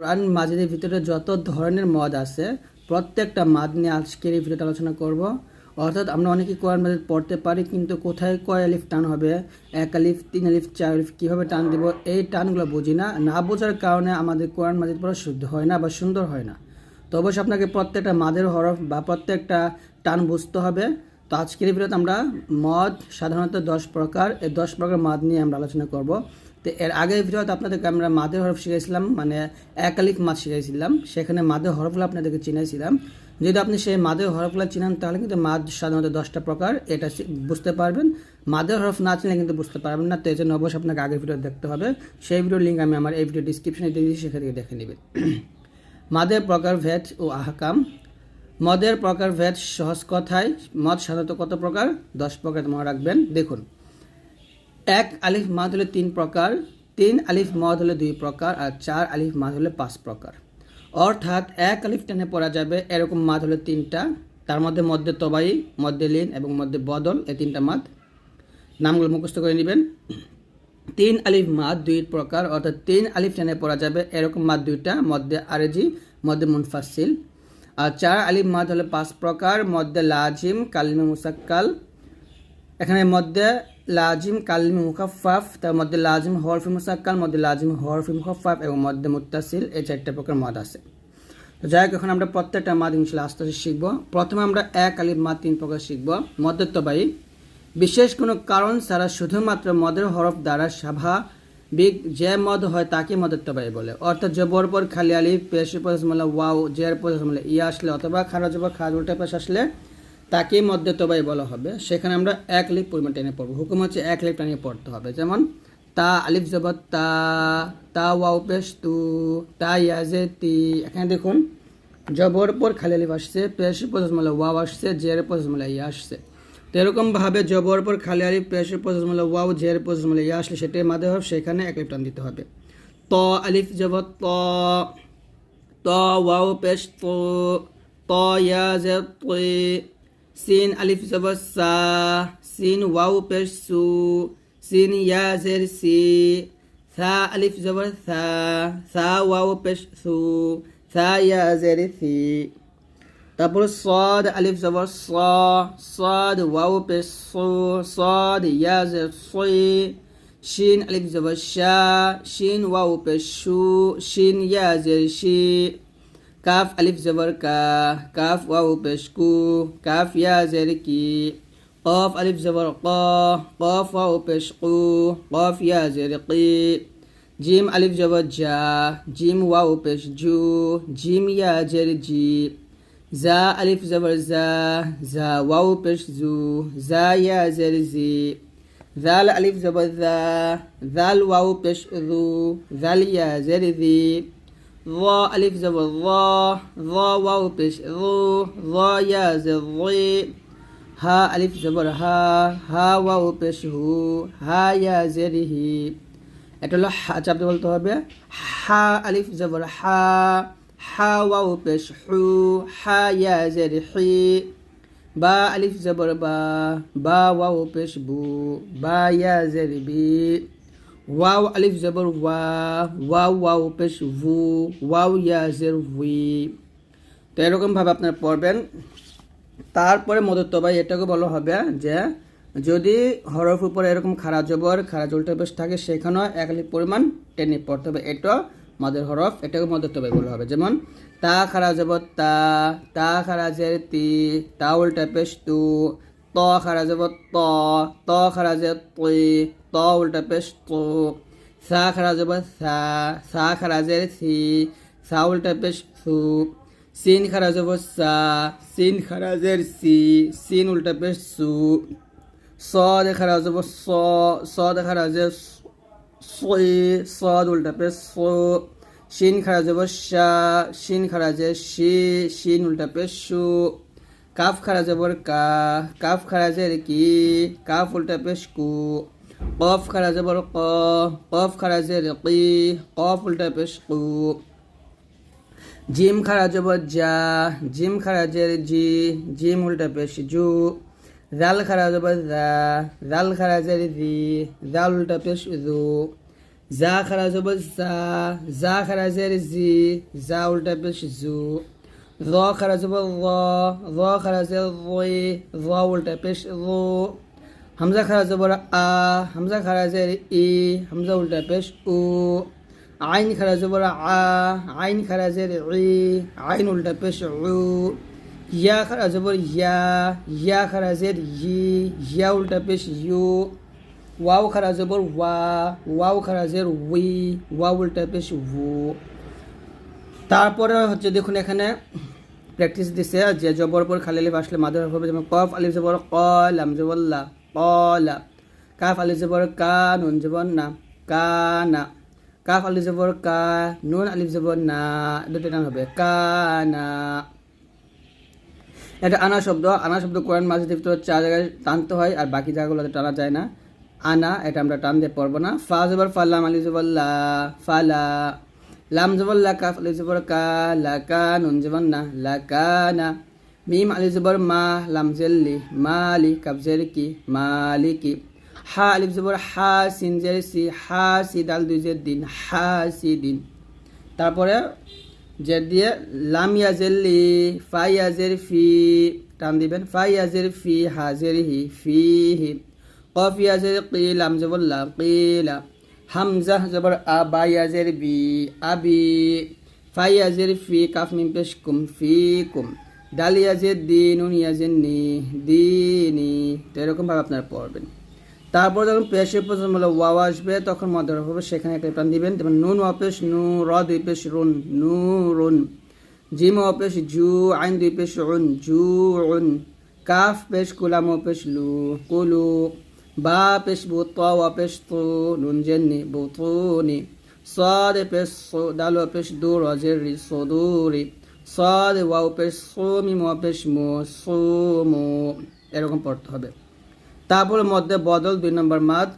কোরআন মাজিদের ভিতরে যত ধরনের মদ আছে, প্রত্যেকটা মাদ নিয়ে আজকের এই ভিডিওতে আলোচনা করব। অর্থাৎ আমরা অনেকে কোরআন মাজিদ পড়তে পারি, কিন্তু কোথায় কয় আলিফ টান হবে? এক আলিফ, তিন আলিফ, চার আলিফ, কীভাবে টান দেব? এই টানগুলো বুঝি না। না বোঝার কারণে আমাদের কোরআন মাজিদ পড়া শুদ্ধ হয় না বা সুন্দর হয় না। তো অবশ্যই আপনাকে প্রত্যেকটা মাদের হরফ বা প্রত্যেকটা টান বুঝতে হবে। তো আজকের ভিডিওতে আমরা মদ সাধারণত দশ প্রকার, এই দশ প্রকার মাদ নিয়ে আমরা আলোচনা করব। তো এর আগের ভিডিওতে আপনাদেরকে আমরা মাদের হরফ শিখেছিলাম মানে একালিক মাছ শিখেছিলাম সেখানে মাদের হরফগুলো আপনাদেরকে চিনাইছিলাম। যদি আপনি সেই মাদের হরফগুলো চিনান, তাহলে কিন্তু মাদ সাধারণত দশটা প্রকার, এটা বুঝতে পারবেন। মাদের হরফ না চিনলে কিন্তু বুঝতে পারবেন না, তো এই জন্য অবশ্যই আপনাকে আগের ভিডিও দেখতে হবে। সেই ভিডিওর লিঙ্ক আমি আমার এই ভিডিও ডিসক্রিপশনে দিয়ে দিয়েছি, সেখান থেকে দেখে নেবেন। মাদের প্রকারভেদ ও আহকাম। মদের প্রকারভেদ সহজ কথায়। মদ সাধারণত কত প্রকার? দশ প্রকার মনে রাখবেন। দেখুন। এক আলিফ মাদ হলে তিন প্রকার, তিন আলিফ মদ হলে দুই প্রকার, আর চার আলিফ মাদ হলে পাঁচ প্রকার। অর্থাৎ এক আলিফ টেনে পড়া যাবে এরকম মাদ হলে তিনটা। তার মধ্যে মধ্যে তবাই, মধ্যে লিন এবং মধ্যে বদল, এই তিনটা মাদ। নামগুলো মুখস্থ করে নেবেন। তিন আলিফ মাদ দুই প্রকার, অর্থাৎ তিন আলিফ টেনে পড়া যাবে এরকম মাদ দুইটা, মধ্যে আরেজি, মধ্যে মুনফাসিল আর চার আলিফ মাদ হলে পাঁচ প্রকার, মধ্যে লাজিম, কালিমে মুসাক্কাল। এখানে মধ্যে লাজিম কালিমি মুখাফাফ তার মধ্যে লাজিম হরফি মুসাক্কাল, মধ্যে লাজিম হরফি মুখাফাফ এবং মধ্যে মুত্তাসিল, এই চারটা প্রকার মদ আছে। তো যাই হোক, এখন আমরা প্রত্যেকটা মাদ ইনশাল্লাহ আস্তে আস্তে শিখব। প্রথমে আমরা এক আলিফ মাদ তিন প্রকার শিখব। মদের বিশেষ কোনো কারণ ছাড়া শুধুমাত্র মদের হরফ দ্বারা স্বাভাবিক যে মদ হয় তাকে মদের বলে। অর্থাৎ জবর পর খালি আলিফ, পেশি পদসমলা ওয়াও, জের পদসমলা ইয়া আসলে, অথবা খারা জবর খাজ উল্টা পেশ আসলে তাকেই মধ্যে তবাই বলা হবে। সেখানে আমরা এক লিপ পরিমাণ টেনে পড়ব। হুকুম হচ্ছে এক লিপ টেনে পড়তে হবে। যেমন, তা আলিফ জবর তা তা ওয়াও তু, তা ইয়াজে তি। এখানে দেখুন, জবর পর খালি আলিফ আসছে, পেশি পদসমলা ওয়াও আসছে, জের পদসমলা ইয়া আসছে। তো এরকমভাবে জবর পর খালি আলিফ, পেশি পদসমলা ওয়াও, জের পদসমলা ইয়া আসলে সেটাই মাদে হবে, সেখানে এক লিপ টান দিতে হবে। ত আলিফ জবর ত ত ওয়াও পেশ তো, ত ইয়া জে তুই সিন আলিফ জবর সা সিন ওয়াও পেশ সু সিন ইয়া জের সি সা আলিফ জবর সা সা ওয়াও পেশ সু সা ইয়া জের সি তারপর সদ আলিফ জবর স সদ ওয়াও পেশ সু সদ ইয়া জের সই জবর শা শিন ওয়াও পেশ শু শিন ইয়া জের كاف ألف زبر كا كاف واو بشكو كاف يا زركي. قاف ألف زبر قا قاف واو بشكو قاف يا زرقي. جيم ألف زبر جا جيم واو بشجو جيم يا جرجي. زا ألف زبر زا زا واو بشزو زا يا زرزي. ذال ألف زبر ذا ذال واو بش ذال يا زرذي ذي ظا ألف زبر ظا ظا واو পেশ ذو ظا يا زر ضي হা আলিফ জবর হা হা ওয়াও পেশ হু হা ইয়া জেরিহি এটা হলো হা চাপতে বলতে হবে হা আলিফ জবর হা হা ওয়াও পেশ হু হা ইয়া জেরি হি বা আলিফ জবর বা বা ওয়াও পেশ বু বা ইয়া জেরি বি ওয়াও আলিফ জবর ওয়া ওয়াও ওয়াও পেশ ভু ওয়াও ইয়া জের হুই তো এরকমভাবে আপনারা পড়বেন। তারপরে মদত ভাই, এটাকে বলা হবে যে, যদি হরফ উপরে এরকম খারা জবর খারা জলটা থাকে, সেখানেও এক লিপ পরিমাণ টেনে পড়তে হবে। এটা মদের হরফ, এটাকে মদত ভাই বলা হবে। যেমন, তা খারা জবর, তা তা খারা জের, তি, তা উল্টা পেশ, তু, ত খারা জবর, ত ত খারা জের তুই ত উল্টা পেশ তু সা খারা জবর সা সা খারা জের সি সা উল্টা পেশ সু সিন খারাজের সা সিন খারাজের সি সিন উল্টা পেশ সু স দেখা রাজব স স দেখা রাজে সই সদ উল্টা পেশ সো শিন খারাজব শা শিন খারাজে শি শিন উল্টা পেশ সু কাফ খারাজবর কা কাফ খারাজের কি কাফ উল্টা পেশ কু قاف خرجه بر قا. قاف خرجه رقی. قاف الٹا پیش قو. جیم خرجه بر جا. جیم خرجه جی. جیم الٹا پیش جو. ذل خرجه بر ذا ذل خرجه ذی ذل الٹا پیش ذو زا خرجه بر زا. زا خرجه زی. زا الٹا پیش زو. ذا خرجه بر ذا ذا خرجه ذی ذا الٹا پیش ذو হামজা খারা জবর আ, হামজা খারা জের ই, হামজা উল্টা পেশ উ, আইন খারা জবর আ, আইন খারা জের ই, আইন উল্টা পেশ উ, ইয়া খারা জবর ইয়া ইয়া খারা জের ই, ইয়া উল্টা পেশ ইউ, ওয়াও খারা জবর ওয়া, ওয়াও খারা উই ওয়া উল্টা পেশ উ। তারপরে হচ্ছে দেখুন এখানে প্র্যাকটিস দিছে, যে জবর পর খালি আলিফ আসলে মাদার হবে যেমন কফ, আলিফ জবর কলাম জবল্লা কলা কাফ আলিফ জবর কা নুন জবর না কানা কাফ আলিফ জবর কা নুন আলিফ জবর না দুটো টান হবে কানা এটা আনা শব্দ আনা শব্দ কোরআন মাসিদ ভিতরে চার জায়গায় টানতে হয় আর বাকি জায়গাগুলোতে টানা যায় না আনা এটা আমরা টান দিয়ে পড়ব না ফা জবর ফাল্লাম আলি জবল্লা ফালা লাম জবর লা কাফ আলি জবর কা লা কা নুন জবর না লা কানা মিম আলি জবর মা লাম জেল্লি মালি কাফ জের কি মালিকি হা আলিফ জবর হা সিন সি হা সি দাল দুইজের দিন হা সি দিন তারপরে জের দিয়ে লাম ইয়াজেল্লি ফা ইয়াজের ফি টান দিবেন ফা ইয়াজের ফি হাজের হি ফি হি কফ ইয়াজের কি লাম জবর লা কিলা হামজা জবর আ বা ইয়াজের বি আবি ফা ইয়াজের ফি কাফ মিম পেশ কুম ফি কুম ডালিয়াজে দিন উনিয়াজে নি দিনি তো এরকমভাবে আপনারা পড়বেন। তারপর যখন পেশের প্রথম হলো ওয়াও আসবে, তখন মধ্যম হবে সেখানে একটা প্রাণ দিবেন। তেমন নুন অপেশ, নু, র দুই পেশ, রুন, নু, রুন। জিম অপেশ, জু, আইন দুই পেশ, রুন, জু, রুন। কাফ পেশ, কুলাম অপেশ, লু, কুলু। বা পেশ বুত অপেশ, তু, নুন জেননি বুতুনি সদ এপেশ দাল অপেশ, দু রজের রি সদুরি সদ মো এরকম পড়তে হবে। তারপর মধ্যে বদল, দুই নম্বর মাদ।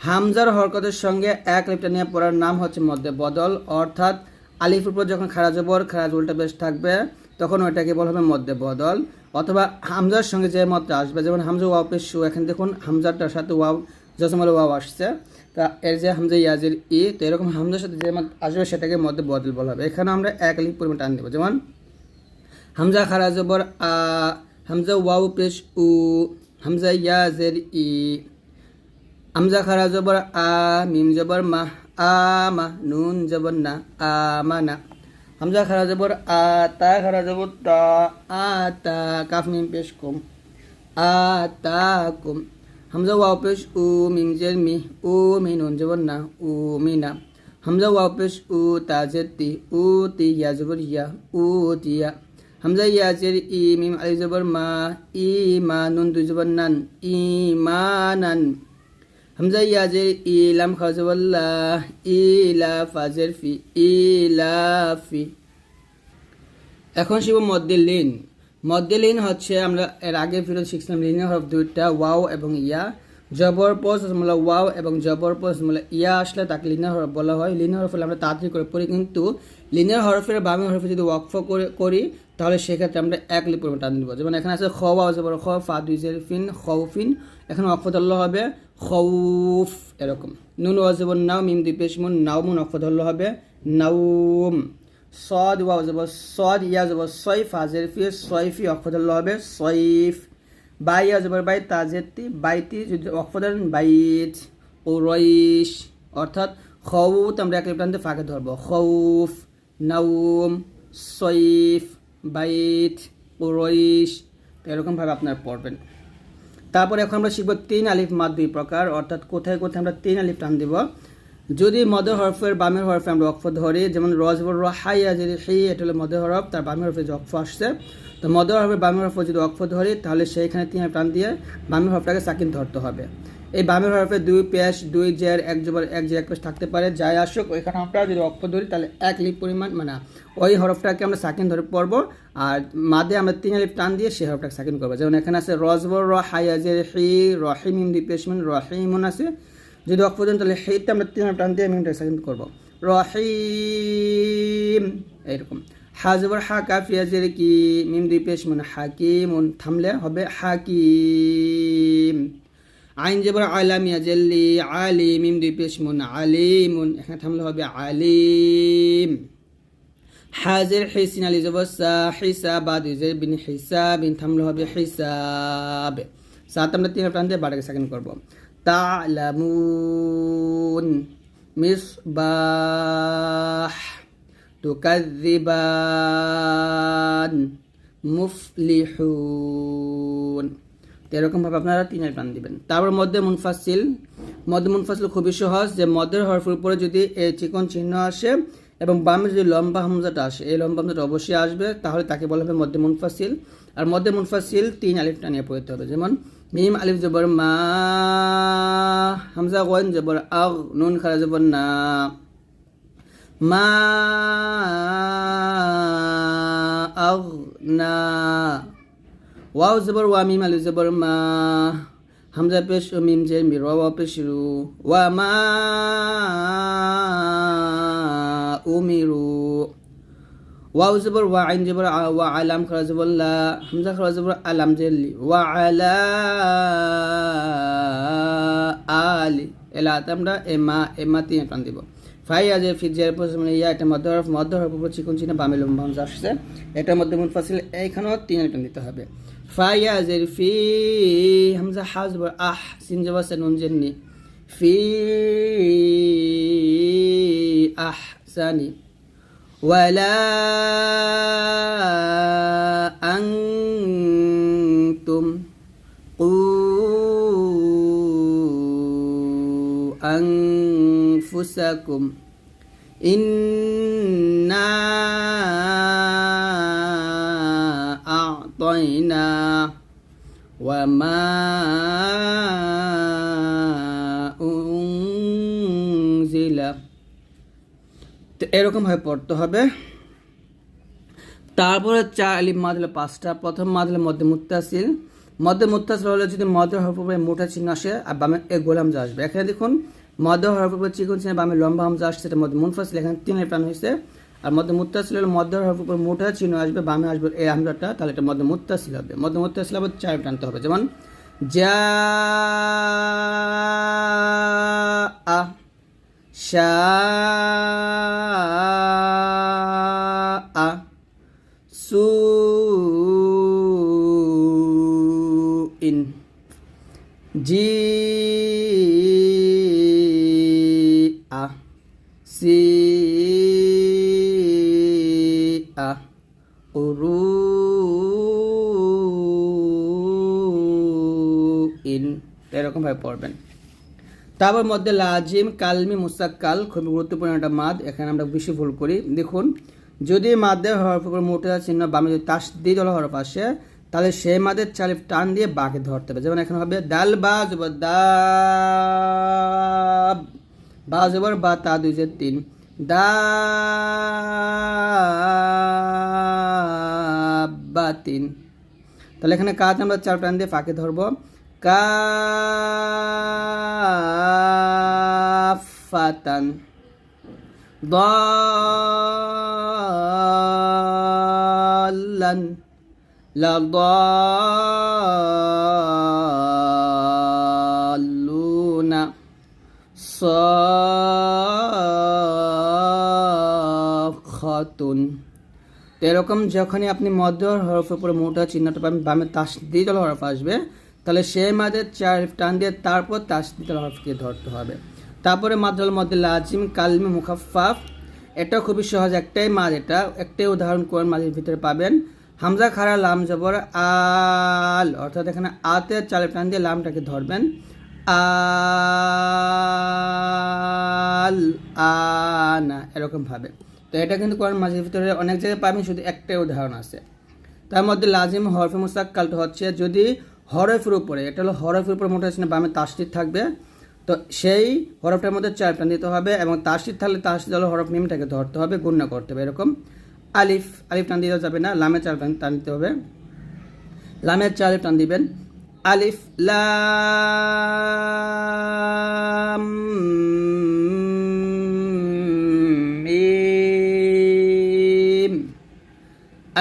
হামজার হরকতের সঙ্গে এক লিপটা নিয়ে পড়ার নাম হচ্ছে মধ্যে বদল, অর্থাৎ আলিফ যখন খারাজ বর খারাজ উল্টা বেশ থাকবে, তখন ওইটাকে বলা হবে মধ্যে বদল। অথবা হামজার সঙ্গে যে মতটা আসবে, যেমন হামজা ওয়াও পেশ সু, এখানে দেখুন হামজারটার সাথে ওয়াও জসমাল ওয়াও আসছে। তা এর যে হামজা ইয়াজির ই, তো এরকম হামজার সাথে যে মত আসবে, সেটাকে মধ্যে বদল বলা হবে। এখানে আমরা এক লিপ পরিমাণ টান দেবো। যেমন হামজা খারাজ জবর আ হামজা ওয়াও পেশ উ হামজা ইয়া জের ই হামজা খারা জবর আ মিম জবর মা আ মা নুন জবর না আ মানা হামজা খারা জবর আ তা খারা জবর তা আ তা কাফ মিম পেশ কুম আ তা কুম হামজা ওয়াও পেশ উ মিম জের মি উ মি নুন জবর না উ মি না হামজা ওয়াও পেশ উ তা জের তি উ তি ইয়া জবর ইয়া উ তিয়া হামজা ইয়াজের ই মিম আলি জবর মা ই মা নুন দুই জবর নান ই মা নান হামজা ইয়াজের ই লাম খা জবর লা ই লা ফাজের ফি ই লা ফি। এখন শিব মধ্যে লিন। লিন হচ্ছে আমরা এর আগে ফিরত শিখছিলাম লিনের হরফ দুইটা, ওয়াও এবং ইয়া। জবর পোস্ট মানে ওয়াও এবং জবর পোস্ট মানে ইয়া আসলে তাকে লিনার হরফ বলা হয়। লিনার হরফ আমরা তাড়াতাড়ি করে পড়ি, কিন্তু লিনার হরফের বামে হরফে যদি ওয়াকফ করে, করি তাহলে সেক্ষেত্রে আমরা এক লিপ পরিমাণ টান দিব। যেমন এখানে আছে খ ওয়াও জবর খ ফা দুই জের ফিন। খৌফিন এখানে ধরলে হবে খৌফ এরকম। নুন ওয়া জবর নাও মিম দুই পেশ মুন নাও মুন ধরলে হবে নাউম সদ ওয়াও যাব সদ, ইয়া জবর সয়ফ, হাজের ফি ওয়াকফ ধরলে হবে সয়ফ। বাই জবর বাই তাজেতি বাইতি যদি অক্ষ ধরেন বাইত। ও রইস অর্থাৎ খৌত আমরা এক প্রান্তে ফাঁকে ধরবো। খৌফ নাউম সইফ বাইত ও রইস এরকমভাবে আপনারা পড়বেন। তারপরে এখন আমরা শিখব তিন আলিফ মাদ দুই প্রকার, অর্থাৎ কোথায় কোথায় আমরা তিন আলিফ টান দিব। যদি মদের হরফের বামের হরফে আমরা অক্ষ ধরি, যেমন রজবর হাইয়া যদি সেই এটা হলো মদের হরফ, তার বামের হরফে যে অক্ষ আসছে। তো মদের হরফের বামের হরফ যদি অক্ষ ধরি, তাহলে সেইখানে তিন প্রাণ দিয়ে বামের হরফটাকে সাকিন ধরতে হবে। এই বামের হরফে দুই পেশ দুই জের, এক জবর, এক জের, এক পেশ থাকতে পারে। যাই আসুক, ওইখানে আমরা যদি অক্ষ ধরি, তাহলে এক লিপ পরিমাণ মানে ওই হরফটাকে আমরা সাকিন ধরে পড়ব, আর মাদে আমরা তিন লিপ টান দিয়ে সেই হরফটাকে সাকিন করব। যেমন এখানে আছে রজবর র হাইয়াজের হি রহিমিম দুই পেশ মিন রহিমন আছে। যদি অক্ষ ধরি তাহলে সেইতে আমরা তিন লিপ টান দিয়ে মিমটাকে সাকিন করব। রহিম, এইরকম। হাজবর হা কাফিয়াজের কি মিম দুই পেশ মানে হাকিমুন, থামলে হবে হাকিম। আইন যেবার আলামিয়া জেল্লি, আলিম ইম দুই পেশ মুন আলিমুন। এখানে থামলে হবে আলিম। হাজের হিসিন আলি জবসা হিসাব বাদ ইজের বিন হিসাবিন থামলে হবে হিসাব। সাত আমরা তিন প্রান্তে বারোকে সেকেন্ড করব। তালামুন মিসবাহ তুকাদ্দিবান মুফলিহুন। তো এরকমভাবে আপনারা তিনের প্রাণ দিবেন। তারপর মধ্যে মুনফাসিল মধ্যে মুনফাসিল খুবই সহজ যে মধ্যের হরফের উপরে যদি এই চিকন চিহ্ন আসে এবং বামে যদি লম্বা হামজাটা আসে, এই লম্বা হামজাটা অবশ্যই আসবে, তাহলে তাকে বলা হবে মধ্যে মুনফাসিল আর মধ্যে মুনফাসিল তিন আলিফটা নিয়ে পড়তে হবে, যেমন মিম আলিফ জবর মা, হামজা ওয়ান জবর আগ, নুন খারা জবর না, মা আগনা ওয়াও জবর ওয়া মিম আলিফ জবর মা হামজা পেশ ও মিম জের মি ওয়া পেশ রু ওয়া মা উমিরু ওয়াও জবর ওয়া আইন জবর ওয়া আলাম খরা জবর লা হামজা খরা জবর আলাম জের লি ওয়া আলা আলি এলা আমরা এমা এমা তিন টান দিব ফাই আজের ফির জের পর মানে ইয়া এটা মধ্য হরফ মধ্য হরফ উপর চিকন চিহ্ন বামে লম্বা আসছে এটার মধ্যে মুনফাসিল এইখানেও তিন টান দিতে হবে ফাই আজের ফি হামজা হাজ বর আহ সিন জবা সে নুন জেননি ফি আহ সানি ولا أنتم قوا أنفسكم إنا أعطينا وما أنزل তো এরকমভাবে পড়তে হবে তারপরে চার আলিফ মাদ হলো পাঁচটা প্রথম মাদ হলো মধ্যে মুত্তাসিল মধ্যে মুত্তাসিল হলে যদি মধ্য হরফ উপরে মোটা চিহ্ন আসে আর বামে এ গোলাম যা আসবে এখানে দেখুন মধ্য হরফ উপরে চিকন চিহ্ন বামে লম্বা হামজা আসছে এটা মধ্যে মুনফাসিল এখানে তিনের প্রাণ হয়েছে আর মধ্যে মুত্তাসিল হলে মধ্য হরফ উপরে মোটা চিহ্ন আসবে, বামে আসবে এই হামজাটা তাহলে এটা মধ্যে মুত্তাসিল হবে। মধ্যে মুত্তাসিল আবার চার টানতে হবে, যেমন যা, আ, সু ইন, জি জিআ সিআ উরুইন এরকমভাবে পড়বেন। তারপর মধ্যে লাজিম, কালমি, মুসাক্কাল, খুবই গুরুত্বপূর্ণ একটা মাদ, এখানে আমরা বেশি ভুল করি। দেখুন, যদি মাদের হরফ উপর মোটা চিহ্ন বামে যদি তাস দিয়ে জল হরফ আসে, তাহলে সেই মাদের চালিপ টান দিয়ে বাকে ধরতে হবে। যেমন এখানে হবে দাল, বা, জবর, দা, বা বা, তা, দুই যে তিন। দা, বা, তিন। তাহলে এখানে কাজ আমরা চার টান দিয়ে ফাঁকে ধরবো। কাফাতান ضالا لضالون صاخة তো এরকম যখনই আপনি মধ্য হরফের উপরে মোটা চিহ্নটা পাবেন বামে তাস দ্বিতল হরফ আসবে তাহলে সে মাদের চার টান দিয়ে তারপর তাস দ্বিতল হরফকে ধরতে হবে। তারপরে মাদ্রাল মধ্যে লাজিম কালমি মুখাফাফ এটা খুবই সহজ একটাই মাদ এটা। একটাই উদাহরণ কোরআন মাদের ভিতরে পাবেন। হামজা, খারা, লাম, জবর, আল। অর্থাৎ এখানে আতে চালে টান দিয়ে লামটাকে ধরবেন। আল, আনা, এরকম ভাবে। তো এটা কিন্তু কোরআন মাঝের ভিতরে অনেক জায়গায় পাবেন, শুধু একটাই উদাহরণ আছে। তার মধ্যে লাজিম হরফে মুসাক্কালটা হচ্ছে যদি হরফের উপরে, এটা হলো হরফের উপরে মোটা চিহ্ন বামে তাসটির থাকবে। তো সেই হরফটার মধ্যে চার টান দিতে হবে এবং তাসটির থাকলে তাসটির হলো হরফ মিমটাকে ধরতে হবে, গুণ্য করতে হবে, এরকম। আলিফ আলিফ টান দিতে যাবে না লামের চার টান টান দিতে হবে। লামের চার টান দিবেন। আলিফ, লাম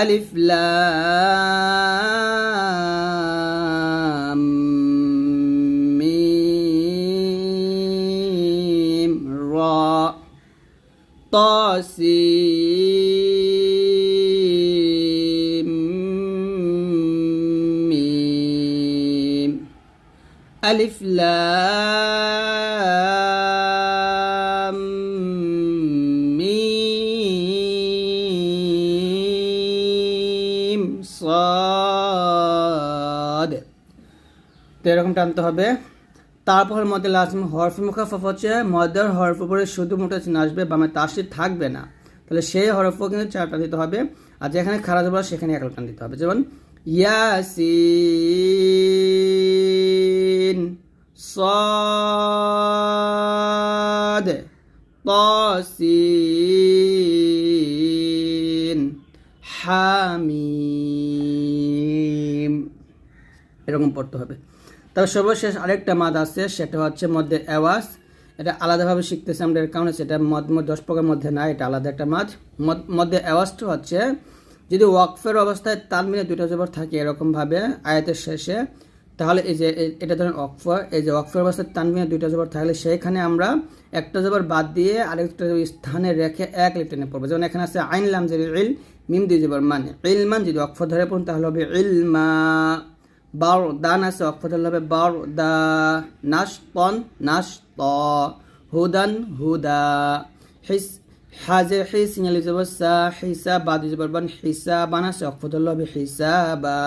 আলিফ, লাম سين ميم ألف لام মিম صاد তো এরকম টানতে হবে তারপর মধ্যে লাজম হরফ মুখাফফ হচ্ছে মদের হরফ উপরে শুধু মোটা চিহ্ন আসবে বামে তাসির থাকবে না তাহলে সেই হরফও কিন্তু চার টান দিতে হবে আর যেখানে খারাপ হবে সেখানে এক টান দিতে হবে যেমন ইয়াসিন صاد طاسين حميم এরকম পড়তে হবে তবে সর্বশেষ আরেকটা মাদ আছে, সেটা হচ্ছে মধ্যে অ্যাওয়াজ এটা আলাদাভাবে শিখতেছি আমরা কারণে, সেটা মদ দশ প্রকার মধ্যে না, এটা আলাদা একটা মদ- মধ্যে অ্যাওয়াজটা হচ্ছে, যদি ওয়াকফের অবস্থায় তাল মিলে দুইটা জবর থাকে এরকমভাবে আয়াতের শেষে, তাহলে এই যে এটা ধরেন অক্ফ এই যে অক্ফের অবস্থায় তানবিনে দুইটা জবর থাকলে সেইখানে আমরা একটা জবর বাদ দিয়ে আরেকটা স্থানে রেখে এক লিটেনে পড়ব। যেমন এখানে আছে আইন লাম যে ইল, মিম দুই জবর মানে ইলমান যদি অক্ফ ধরে পড়ুন তাহলে হবে ইলমা। বার দান আছে অক্ফ ধরলে হবে বার দা নাশ পন নাশ ত হুদান হুদা হিস হাজে হিস ইংলি জবর সা হিসা বাদ জবর বান হিসা বানাসে অক্ফ ধরলে হবে হিসাবা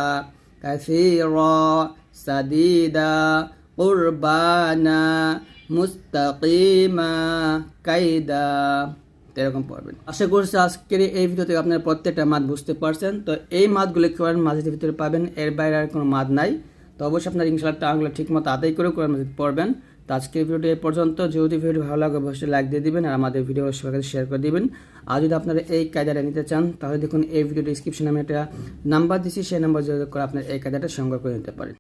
كثيرا سديدا قربانا মুস্তাকিমা কাইদা এরকম পড়বেন। আশা করছি আজকের এই ভিডিও থেকে আপনারা প্রত্যেকটা মাদ বুঝতে পারছেন। তো এই মাদগুলো কোরআন মাঝের ভিতরে পাবেন, এর বাইরে আর কোনো মাদ নাই। তো অবশ্যই আপনার ইনশাল্লাহ টাঙ্গুলো ঠিক মতো আদায় করে কোরআন মাজিদ পড়বেন। তো আজকের ভিডিওটি এই পর্যন্ত। যদি ভিডিও ভালো লাগে, অবশ্যই লাইক দিয়ে দিবেন আর আমাদের ভিডিও সবাইকে শেয়ার করে দিবেন। আর যদি আপনারা এই কায়দাটা নিতে চান, তাহলে দেখুন এই ভিডিও ডিসক্রিপশনে আমি একটা নাম্বার দিচ্ছি সেই নাম্বার যোগাযোগ করে আপনার এই কায়দাটা সংগ্রহ করে নিতে পারেন।